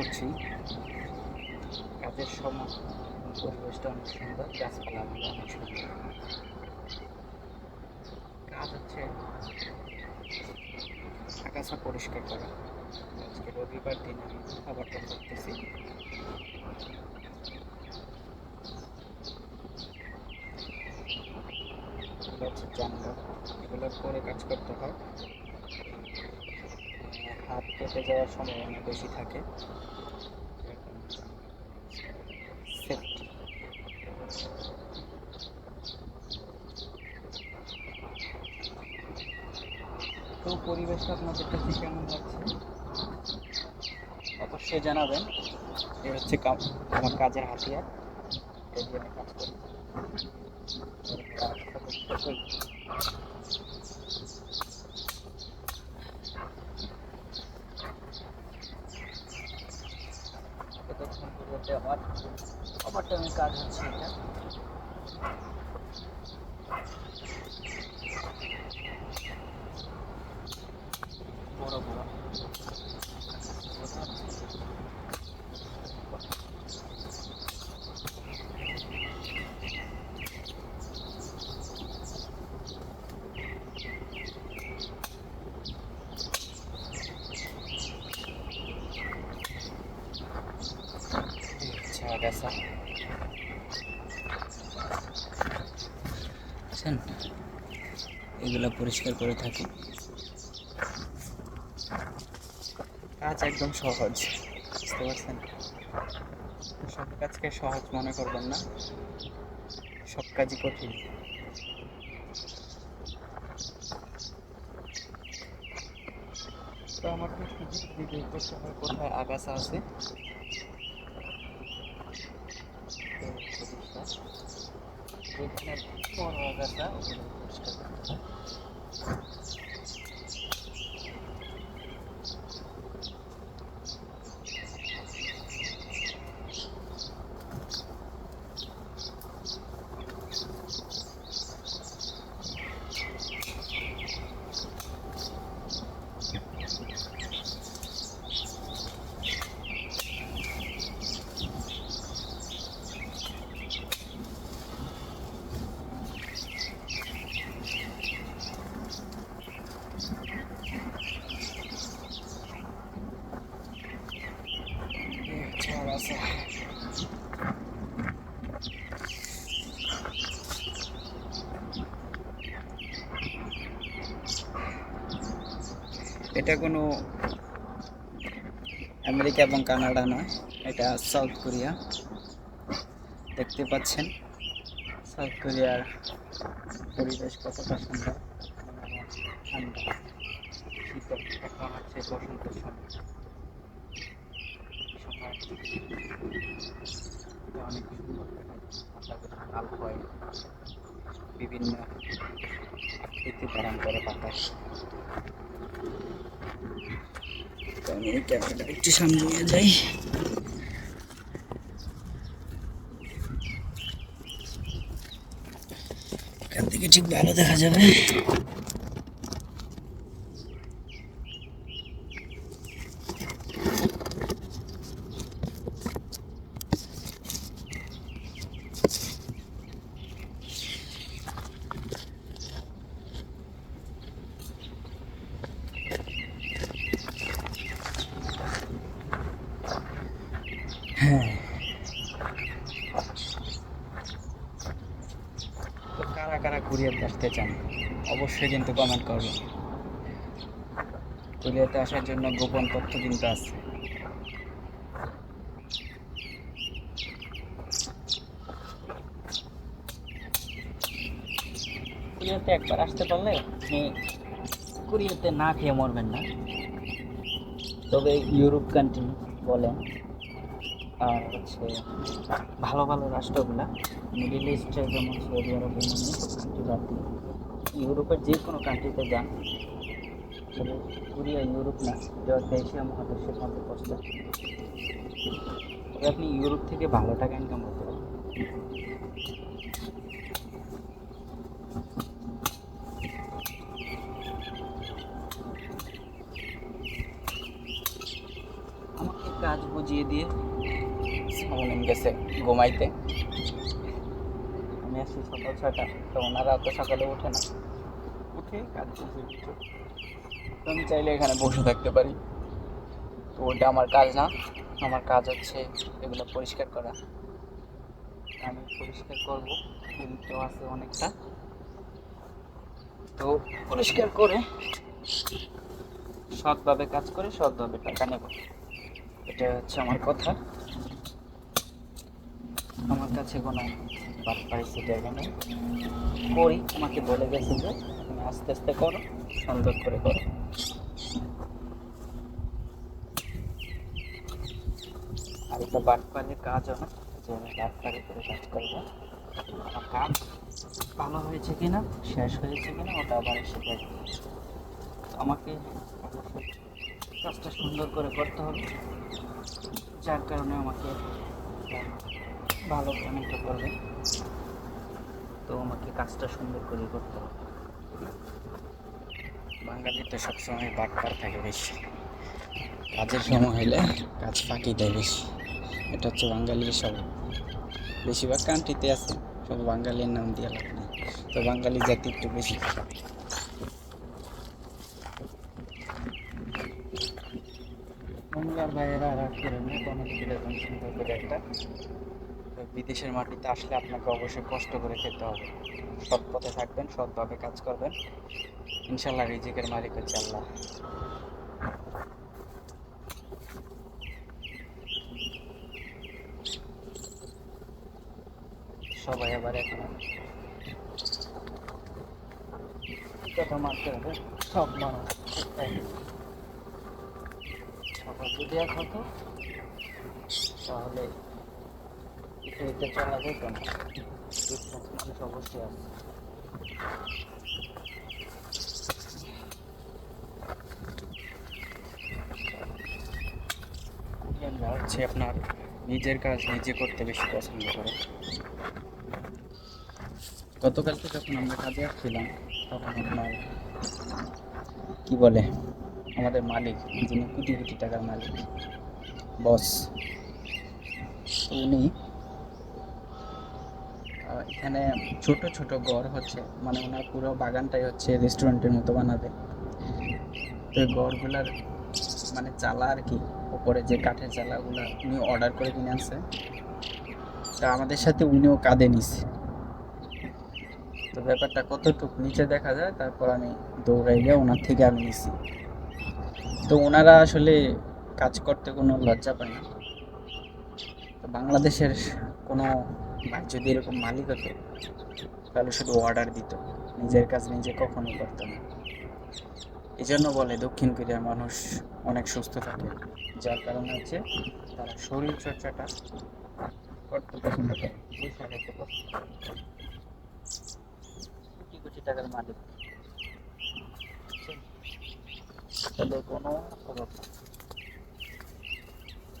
করছি। কাজের সময় পরিবেশটা অনেক সুন্দর, গাছপালা অনেক সুন্দর। কাজ হচ্ছে আগাছা পরিষ্কার করা। আজকে রবিবার, দিন আমি খাবারটা করতেছি। এগুলো জানলা এগুলোর পরে কাজ করতে হয়। হাত কেটে যাওয়ার সম্ভাবনা বেশি থাকে। তো পরিবেশটা আপনাদের কাছে কেমন লাগছে? অবশ্যই জানাবেন। এ হচ্ছে আমার কাজের হাতিয়ার। কাজ করি। কাজ হচ্ছে এটা বড় বড় আচ্ছা আগাছা বুঝছেন এগুলো পরিষ্কার করে থাকি। কাজ একদম সহজ, বুঝতে পারছেন? সব কাজকে সহজ মনে করবেন না, সব কাজই কঠিন। তো আমাকে ভিডিও করতে হয়, কোথায় আগাছা আছে? বড় আগাছা ওগুলো পরিষ্কার করতে হয় এই হচ্ছে আগাছা এটা কোনো আমেরিকা এবং কানাডা নয় এটা সাউথ কোরিয়া দেখতে পাচ্ছেন সাউথ কোরিয়ার পরিবেশ কতটা সুন্দর ঠান্ডা বিভিন্ন ধারণ করে বাতাস আমি এই ক্যামেরাটা একটু সামনে নিয়ে যাই। এখান থেকে ঠিক ভালো দেখা যাবে হ্যাঁ তো কারা কারা কুরিয়াতে আসতে চান, অবশ্যই কিন্তু কমেন্ট করবেন। কুরিয়াতে আসার জন্য গোপন তথ্য কিন্তু আছে। কুরিয়াতে একবার আসতে পারলে আপনি কুরিয়াতে না খেয়ে মরবেন না। তবে ইউরোপ কান্ট্রি বলেন, আর হচ্ছে ভালো ভালো রাষ্ট্রগুলা, মিডিল ইস্টে যেমন সৌদি আরব বাদ দিয়ে ইউরোপের যে কোনো কান্ট্রিতে যান কোরিয়া ইউরোপ না এটা একটা এশিয়া মহাদেশের মধ্যে পড়ছে আপনি ইউরোপ থেকে ভালো টাকা ইনকাম করতে পারেন। আমাকে কাজ বুঝিয়ে দিয়ে সামনে গেছে ঘুমাইতে আসছি সকাল ছয়টা। তো ওনারা তো সকালে ওঠে না। উঠে কাজ তো আমি চাইলে এখানে বসে থাকতে পারি। তো ওটা আমার কাজ না। আমার কাজ হচ্ছে এগুলো পরিষ্কার করা। আমি পরিষ্কার করব তো আছে অনেকটা। তো পরিষ্কার করে সৎভাবে কাজ করে সৎভাবে টাকা নেব। এটা হচ্ছে আমার কথা। আমার কাছে কোনো বাটপাড়ি জায়গা নেই করি আমাকে বলে গেছে যে তুমি আস্তে আস্তে করো, সুন্দর করে করো। আর এটা বাটপাড়ির কাজও না, যে আমি বাটপাড়ি করে কাজ করব। আমার কাজ ভালো হয়েছে কিনা, শেষ হয়েছে কিনা, ওটা আবার এসে দেখবে। আমাকে কাজটা সুন্দর করে করতে হবে। যার কারণে আমাকে ভালো পেমেন্টও করবে। তো আমাকে কাজটা সুন্দর করে করতে হবে। বাঙালিতে সবসময় বাটপার থাকে বেশি। কাজের সময় হলে কাজ ফাঁকি দেয় বেশি। এটা হচ্ছে বাঙালির সব বেশিরভাগ কান্ট্রিতে আছে সব বাঙালির নাম দিয়ে লাভ নেই। তো বাঙালি জাতি একটু বেশি। খারাপ বাংলার কোনো এরকম সুন্দর করে একটা বিদেশের মাটিতে আসলে আপনাকে অবশ্যই কষ্ট করে খেতে হবে। সৎ পথে থাকবেন, সৎভাবে কাজ করবেন। ইনশাল্লাহ রিজিকের মালিক হচ্ছে আল্লাহ। সবাই আবার এখন কথা মারতে হবে। সব মানুষ যদি এক হতো, তাহলে পৃথিবীতে চলা যেত বিজনেস অবশ্যই আছে। কোরিয়ানরা হচ্ছে আপনার নিজের কাজ নিজে করতে বেশি পছন্দ করে। গতকালকে যখন আমরা কাজে আসছিলাম, তখন আপনার কি বলে? আমাদের মালিক, যিনি কোটি কোটি টাকার মালিক, বস, উনি এখানে ছোট ছোট ঘর হচ্ছে মানে ওনার পুরো বাগানটাই হচ্ছে রেস্টুরেন্টের মতো বানাবে। তো ঘরগুলার মানে চালা আর কি উপরে যে কাঠের চালাগুলো উনি অর্ডার করে কিনে আনছে। তা আমাদের সাথে উনিও কাঁদে নিছে। তো ব্যাপারটা কতটুকু নিচে দেখা যায়, তারপর আমি দৌড়াই গিয়ে ওনার থেকে আমি নিছি। তো ওনারা আসলে কাজ করতে কোনো লজ্জা পায় না। বাংলাদেশের কোনো যদি এরকম মালিক হতো, তাহলে শুধু অর্ডার দিত। নিজের কাজ নিজে কখনো করতো না। এই জন্য বলে, দক্ষিণ কোরিয়ার মানুষ অনেক সুস্থ থাকে। যার কারণে হচ্ছে তারা শরীর চর্চাটা করতে পছন্দ করে। কোটি কোটি টাকার মালিক। তাদের কোনো অভাব।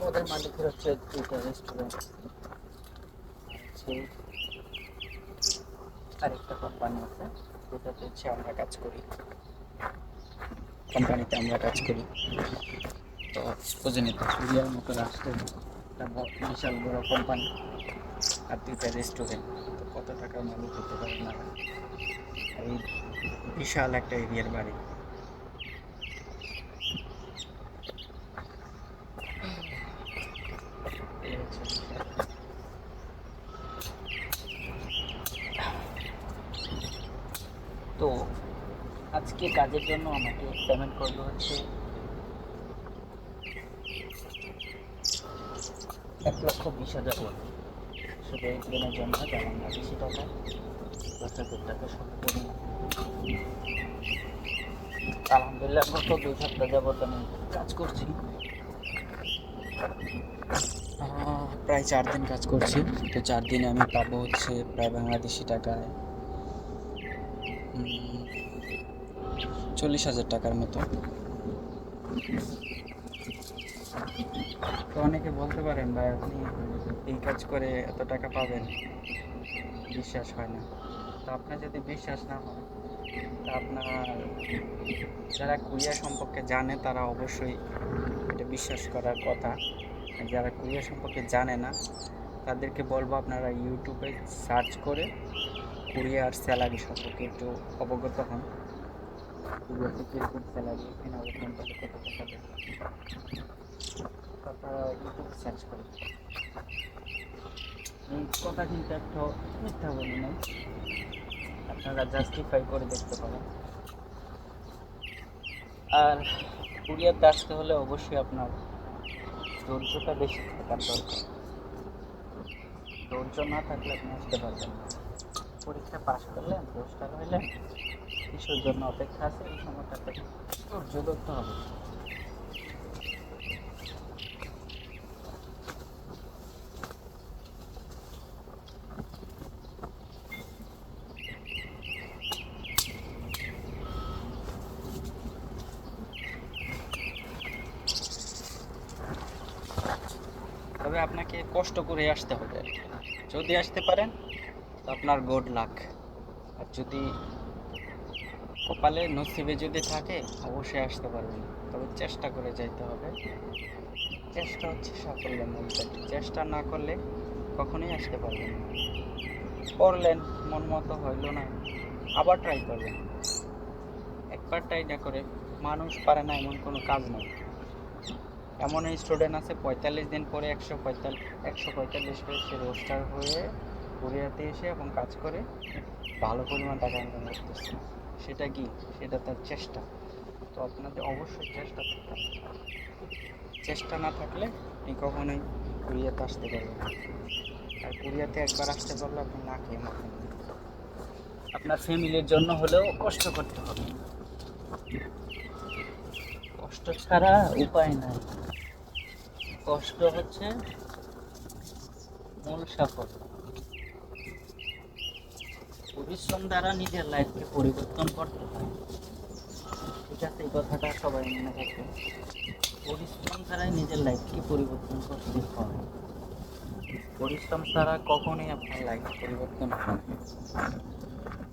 ওদের মালিকের হচ্ছে দুইটা রেস্টুরেন্ট হচ্ছে আরেকটা কোম্পানি আছে, যেটাতে হচ্ছে আমরা কাজ করি। কোম্পানিতে আমরা কাজ করি। তো বুঝিনি তো কোরিয়ার মতো রাষ্ট্রে একটা বিশাল বড় কোম্পানি আর দুইটা রেস্টুরেন্ট তো কত টাকার মালিক হতে পারে না? এই বিশাল একটা এরিয়ার বাড়ি এই হচ্ছে বিষয়। তো আজকে কাজের জন্য আমাকে পেমেন্ট করতে হচ্ছে এক লক্ষ বিশ হাজার শুধু এই দিনের জন্য, যেমন না বেশি টাকা দশ হাজার টাকা সম্পূর্ণ আলহামদুলিল্লাহ গত দুই সপ্তাহ যাবত আমি কাজ করছি। প্রায় চার দিন কাজ করছি। তো চার দিনে আমি পাবো হচ্ছে প্রায় বাংলাদেশি টাকায় চল্লিশ হাজার টাকার মতো। তো অনেকে বলতে পারেন, ভাই, আপনি এই কাজ করে এত টাকা পাবেন। বিশ্বাস হয় না। তো আপনার যদি বিশ্বাস না হয়, তা আপনার যারা কুরিয়ার সম্পর্কে জানে, তারা অবশ্যই এটা বিশ্বাস করার কথা। যারা কোরিয়া সম্পর্কে জানে না, তাদেরকে বলব আপনারা ইউটিউবে সার্চ করে কোরিয়ার স্যালারি সম্পর্কে একটু অবগত হন। কোরিয়াতে কীরকম স্যালারি এখানে অবস্থান করলে কত টাকা আপনারা ইউটিউবে সার্চ করে এই কথা কিন্তু একটা মিথ্যা বলি নাই। আপনারা জাস্টিফাই করে দেখতে পারেন। আর কোরিয়াতে আসতে হলে অবশ্যই আপনার ধৈর্যটা বেশি থাকার দরকার। ধৈর্য না থাকলে আপনি আসতে পারবেন না। পরীক্ষা পাশ করলেন পুরস্কার হইলেন কিছুর জন্য অপেক্ষা আছে, এই সময়টাতে হবে। তবে আপনাকে কষ্ট করে আসতে হবে যদি আসতে পারেন আপনার গুড লাক আর যদি কপালে নসিবে যদি থাকে, অবশ্যই আসতে পারবেন। তবে চেষ্টা করে যাইতে হবে। চেষ্টা হচ্ছে সাফল্যের মধ্যে চেষ্টা না করলে কখনোই আসতে পারবেন না। করলেন, মন মতো হইল না। আবার ট্রাই করবেন একবার ট্রাই না করে মানুষ পারে না এমন কোনো কাজ নেই। এমন স্টুডেন্ট আছে, পঁয়তাল্লিশ দিন পরে একশো পঁয়তাল্লিশ একশো পঁয়তাল্লিশ করে সে রোস্টার হয়ে কোরিয়াতে এসে এবং কাজ করে ভালো পরিমাণ টাকা ইনকাম করতেছে। সেটা কি? সেটা তার চেষ্টা। তো আপনাদের অবশ্যই চেষ্টা থাকতে চেষ্টা না থাকলে আপনি কখনোই কোরিয়াতে আসতে পারবেন আর কোরিয়াতে একবার আসতে পারলে আপনি না খেয়ে মরবেন না। আপনার ফ্যামিলির জন্য হলেও কষ্ট করতে হবে। কষ্ট ছাড়া উপায় নাই। কষ্ট হচ্ছে মূল সাফল পরিশ্রম দ্বারা নিজের লাইফকে পরিবর্তন করতে হয়। ঠিক আছে এই কথাটা সবাই মনে রাখবে। পরিশ্রম ছাড়াই নিজের লাইফকে পরিবর্তন করতে হয়। পরিশ্রম ছাড়া কখনোই আপনার লাইফ পরিবর্তন হয়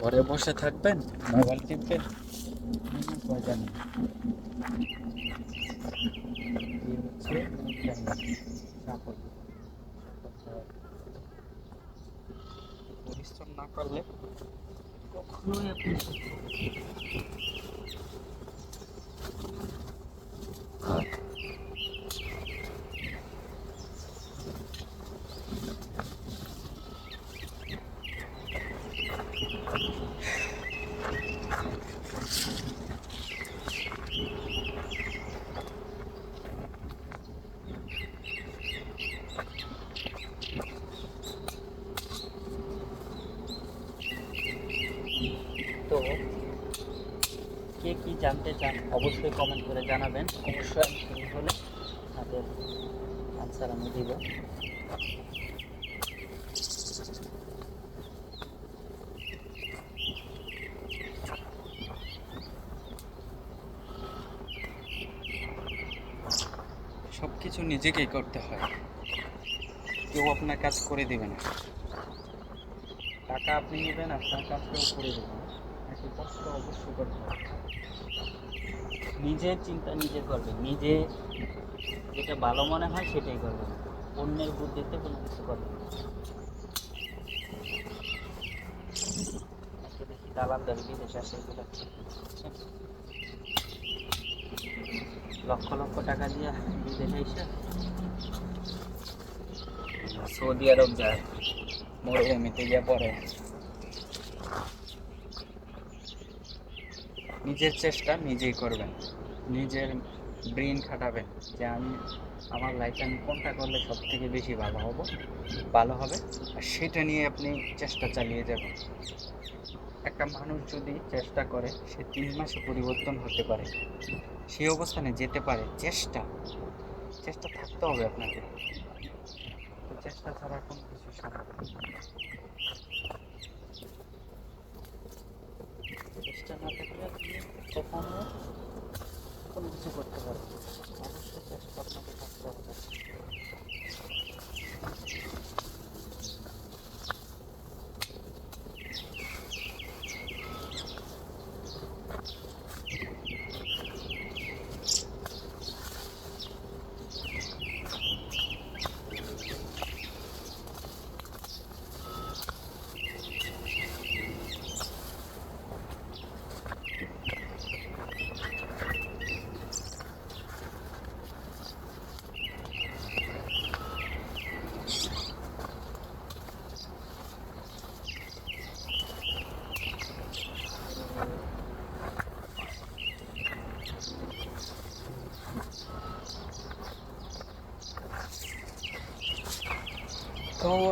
ঘরে বসে থাকবেন মোবাইল টিপবেন সাফল্য পরিশ্রম না করলে কখনোই আপনি সফল হবেন না। তো কে কি জানতে চান অবশ্যই কমেন্ট করে জানাবেন। অবশ্যই হলে তাদের আনসার আমি দিব। সব কিছু নিজেকেই করতে হয়। কেউ আপনার কাজ করে দেবে না। টাকা আপনি নেবেন, আপনার কাজ কেউ করে দেবেন। একটু কষ্ট অবশ্যই করতে হবে। নিজের চিন্তা নিজে করবে, নিজে যেটা ভালো মনে হয় সেটাই করবে। অন্যের বুদ্ধিতে কোনো কিছু। আজকে দেখি আসে, এগুলো লক্ষ লক্ষ টাকা দিয়ে বিদেশে এসে সৌদি আরব যায়, মরুভূমিতে গিয়ে পড়ে। নিজের চেষ্টা নিজেই করবেন। নিজের ব্রেন খাটাবেন যে আমি, আমার লাইফে আমি কোনটা করলে সব থেকে বেশি ভালো হব, ভালো হবে, আর সেটা নিয়ে আপনি চেষ্টা চালিয়ে যাবেন। একটা মানুষ যদি চেষ্টা করে, সে তিন মাসে পরিবর্তন হতে পারে। সেই অবস্থানে যেতে পারে। চেষ্টা চেষ্টা থাকতে হবে আপনাকে। চেষ্টা ছাড়া কোনো কিছু সম্ভব চেষ্টা না থাকলে কখনো কোনো কিছু করতে পারবেন অবশ্যই চেষ্টা আপনাকে থাকতে হবে।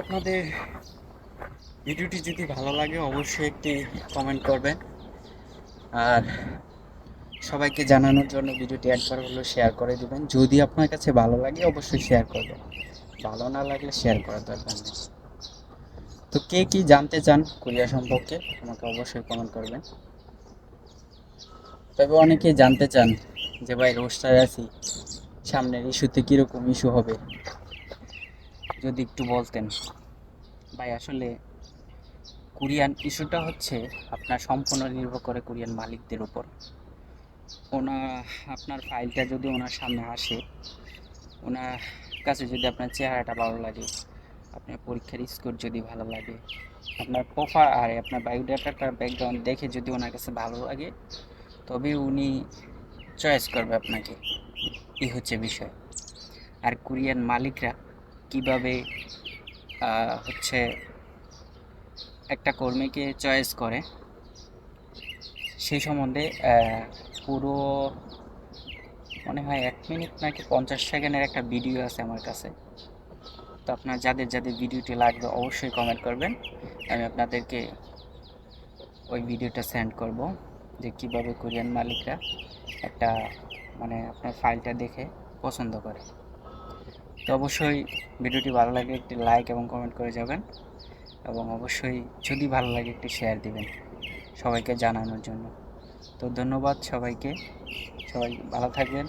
আপনাদের ভিডিওটি যদি ভালো লাগে, অবশ্যই একটি কমেন্ট করবেন। আর সবাইকে জানানোর জন্য ভিডিওটি একবার হলেও শেয়ার করে দেবেন। যদি আপনার কাছে ভালো লাগে, অবশ্যই শেয়ার করবেন। ভালো না লাগলে শেয়ার করার দরকার নেই। তো কে কি জানতে চান কোরিয়া সম্পর্কে, আমাকে অবশ্যই কমেন্ট করবেন। তবে অনেকেই জানতে চান যে ভাই রোস্টার আছি, সামনের ইস্যুতে কীরকম ইস্যু হবে? যদি একটু বলতেন। ভাই, আসলে কোরিয়ান ইস্যুটা হচ্ছে আপনার সম্পূর্ণ নির্ভর করে কোরিয়ান মালিকদের উপর। ওনা, আপনার ফাইলটা যদি ওনার সামনে আসে, ওনার কাছে যদি আপনার চেহারাটা ভালো লাগে, আপনার পরীক্ষার স্কোর যদি ভালো লাগে, আপনার প্রোফাইল আর, আপনার বায়োডাটাটার ব্যাকগ্রাউন্ড দেখে যদি ওনার কাছে ভালো লাগে, তবে উনি চয়েস করবে আপনাকে। এই হচ্ছে বিষয়। আর কোরিয়ান মালিকরা কীভাবে হচ্ছে একটা কর্মীকে চয়েস করে, সেই সম্বন্ধে পুরো মনে হয় এক মিনিট নাকি পঞ্চাশ সেকেন্ডের একটা ভিডিও আছে আমার কাছে। তো আপনার যাদের যাদের ভিডিওটি লাগবে অবশ্যই কমেন্ট করবেন। আমি আপনাদেরকে ওই ভিডিওটা সেন্ড করব যে কীভাবে কোরিয়ান মালিকরা একটা মানে আপনার ফাইলটা দেখে পছন্দ করে। তো অবশ্যই ভিডিওটি ভালো লাগে একটি লাইক এবং কমেন্ট করে যাবেন। এবং অবশ্যই যদি ভালো লাগে একটি শেয়ার দিবেন সবাইকে জানানোর জন্য। তো ধন্যবাদ সবাইকে। সবাই ভালো থাকবেন।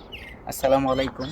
আসসালামু আলাইকুম।